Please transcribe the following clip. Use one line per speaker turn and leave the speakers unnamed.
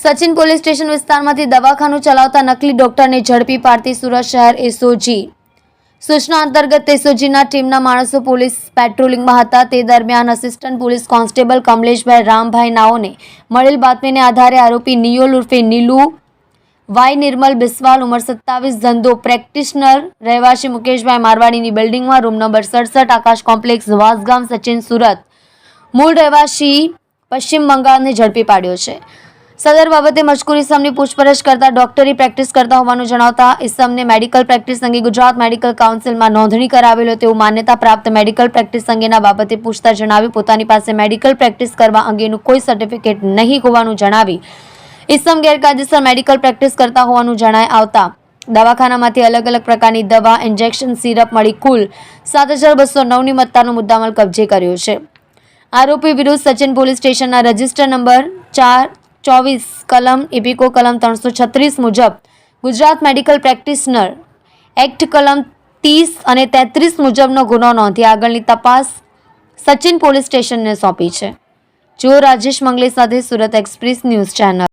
Sachin police station વિસ્તારમાંથી દવાખાનું ચલાવતા નકલી ડોક્ટરને ઝડપી પાડતી સુરત શહેર એસઓજી. સૂચના અંતર્ગત એસઓજીના ટીમના માણસો પોલીસ પેટ્રોલિંગમાં હતા. તે દરમિયાન assistant police constable Kamleshbhai Rambhai નાઓને મળેલ બાતમીને આધારે આરોપી નિયોલ ઉર્ફે નીલુ, વાય નિર્મલ બિસ્વાલ, ઉંમર સત્તાવીસ, ધંધો પ્રેક્ટિશનર, રહેવાસી મુકેશભાઈ મારવાડીની બિલ્ડિંગમાં રૂમ નંબર સડસઠ, આકાશ કોમ્પ્લેક્સ, વાસગામ, સચિન સુરત. મૂળ રહેવાસી પશ્ચિમ બંગાળને ઝડપી પાડ્યો છે. સદર બાબતે મજકૂર ઇસમની પૂછપરછ કરતા ડોક્ટરી પ્રેક્ટિસ કરતા હોવાનું જણાવતા ઇસમને મેડિકલ પ્રેક્ટિસ અંગે ગુજરાત મેડિકલ કાઉન્સિલમાં નોંધણી કરાવેલો તેવું માન્યતા પ્રાપ્ત મેડિકલ પ્રેક્ટિસ અંગેના બાબતે પૂછતા જણાવ્યું પોતાની પાસે મેડિકલ પ્રેક્ટિસ કરવા અંગેનું કોઈ સર્ટિફિકેટ નહીં હોવાનું જણાવી. ઇસમ ગેરકાયદેસર મેડિકલ પ્રેક્ટિસ કરતા હોવાનું જણાય આવતા દવાખાનામાંથી અલગ અલગ પ્રકારની દવા, ઇન્જેક્શન, સિરપ મળી કુલ સાત હજાર બસો નવની મત્તાનો મુદ્દામાલ કબજે કર્યો છે. આરોપી વિરુદ્ધ સચિન પોલીસ સ્ટેશનના રજિસ્ટર નંબર ચાર ચોવીસ કલમ, ઇપિકો કલમ ત્રણસો છત્રીસ મુજબ ગુજરાત મેડિકલ પ્રેક્ટિશનર એક્ટ કલમ ત્રીસ અને તેત્રીસ મુજબનો ગુનો નોંધી આગળની તપાસ સચિન પોલીસ સ્ટેશનને સોંપી છે. જો રાજેશ મંગલે સાથે સુરત એક્સપ્રેસ ન્યૂઝ ચેનલ.